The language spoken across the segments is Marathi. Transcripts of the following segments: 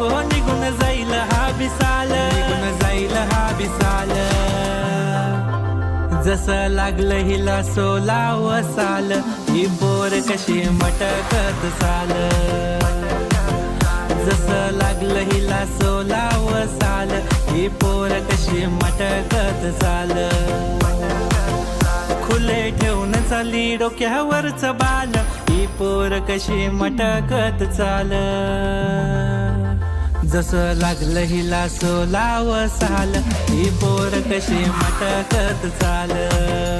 नको निघून जाईल हा बिसाल. निघून जाईल हा बिसाल. जसं लागलं हिला सोलाव साल. ही बोर कशी मटकत साल. जसं लागलं हिला सोलाव साल. ही पोर कशी मटकत चाल खुले ठेवून चाली डोक्यावरच बाल. ही पोर कशी मटकत चाल. जसं लागलं हिला सोलाव साल. ही पोर कशी मटकत चाल?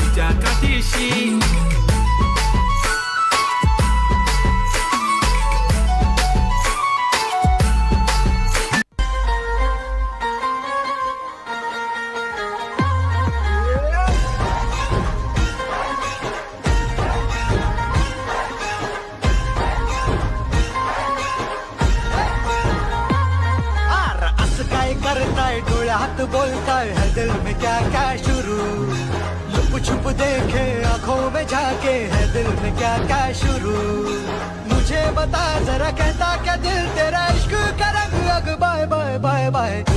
काठीशी आर असं काय करताय डोळ्यात बोलताय है दिल में क्या क्या शुरू लुप छुप देखे आँखों में झाके है दिल में क्या क्या शुरू। मुझे बता जरा कहता क्या दिल तेरा इश्क का रंग? अग बाय बाय बाय बाय।